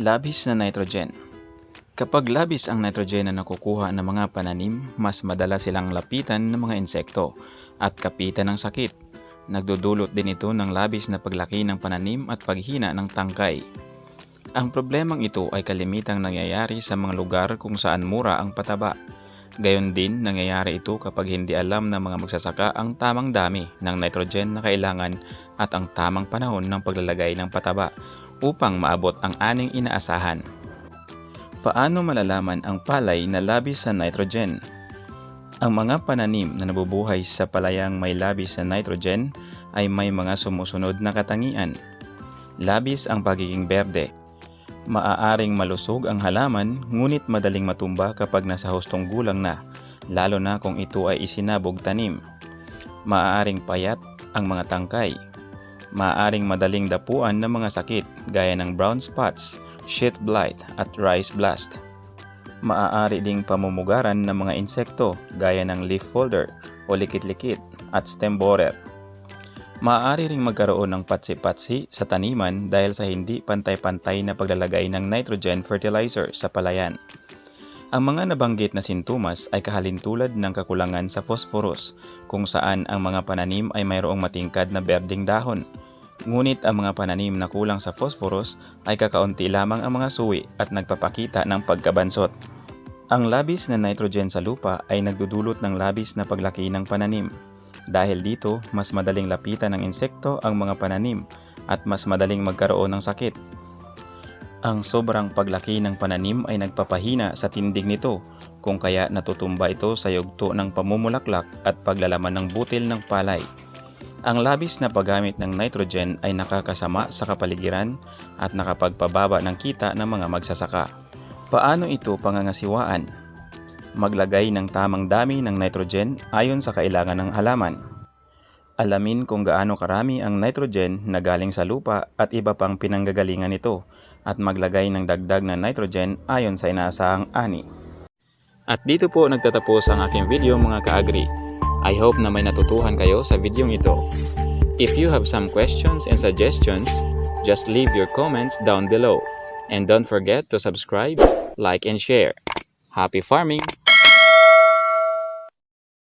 Labis na nitrogen. Kapag labis ang nitrogen na nakukuha ng mga pananim, mas madala silang lapitan ng mga insekto at kapitan ng sakit. Nagdudulot din ito ng labis na paglaki ng pananim at paghina ng tangkay. Ang problemang ito ay kalimitang nangyayari sa mga lugar kung saan mura ang pataba. Gayon din nangyayari ito kapag hindi alam ng mga magsasaka ang tamang dami ng nitrogen na kailangan at ang tamang panahon ng paglalagay ng pataba upang maabot ang aning inaasahan. Paano malalaman ang palay na labis sa nitrogen? Ang mga pananim na nabubuhay sa palayang may labis sa nitrogen ay may mga sumusunod na katangian. Labis ang pagiging berde. Maaaring malusog ang halaman ngunit madaling matumba kapag nasa hustong gulang na, lalo na kung ito ay isinabog tanim. Maaaring payat ang mga tangkay. Maaaring madaling dapuan ng mga sakit gaya ng brown spots, sheath blight at rice blast. Maaari ding pamumugaran ng mga insekto gaya ng leaf folder o likit-likit at stem borer. Maaari ring magkaroon ng patsi-patsi sa taniman dahil sa hindi pantay-pantay na paglalagay ng nitrogen fertilizer sa palayan. Ang mga nabanggit na sintomas ay kahalintulad ng kakulangan sa phosphorus kung saan ang mga pananim ay mayroong matingkad na berding dahon. Ngunit ang mga pananim na kulang sa phosphorus ay kakaunti lamang ang mga suwi at nagpapakita ng pagkabansot. Ang labis na nitrogen sa lupa ay nagdudulot ng labis na paglaki ng pananim. Dahil dito, mas madaling lapitan ng insekto ang mga pananim at mas madaling magkaroon ng sakit. Ang sobrang paglaki ng pananim ay nagpapahina sa tindig nito kung kaya natutumba ito sa yugto ng pamumulaklak at paglalaman ng butil ng palay. Ang labis na paggamit ng nitrogen ay nakakasama sa kapaligiran at nakapagpababa ng kita ng mga magsasaka. Paano ito pangangasiwaan? Maglagay ng tamang dami ng nitrogen ayon sa kailangan ng halaman. Alamin kung gaano karami ang nitrogen na galing sa lupa at iba pang pinanggagalingan nito at maglagay ng dagdag na nitrogen ayon sa inaasahang ani. At dito po nagtatapos ang aking video mga ka-agri. I hope na may natutuhan kayo sa video ito. If you have some questions and suggestions, just leave your comments down below. And don't forget to subscribe, like, and share. Happy farming!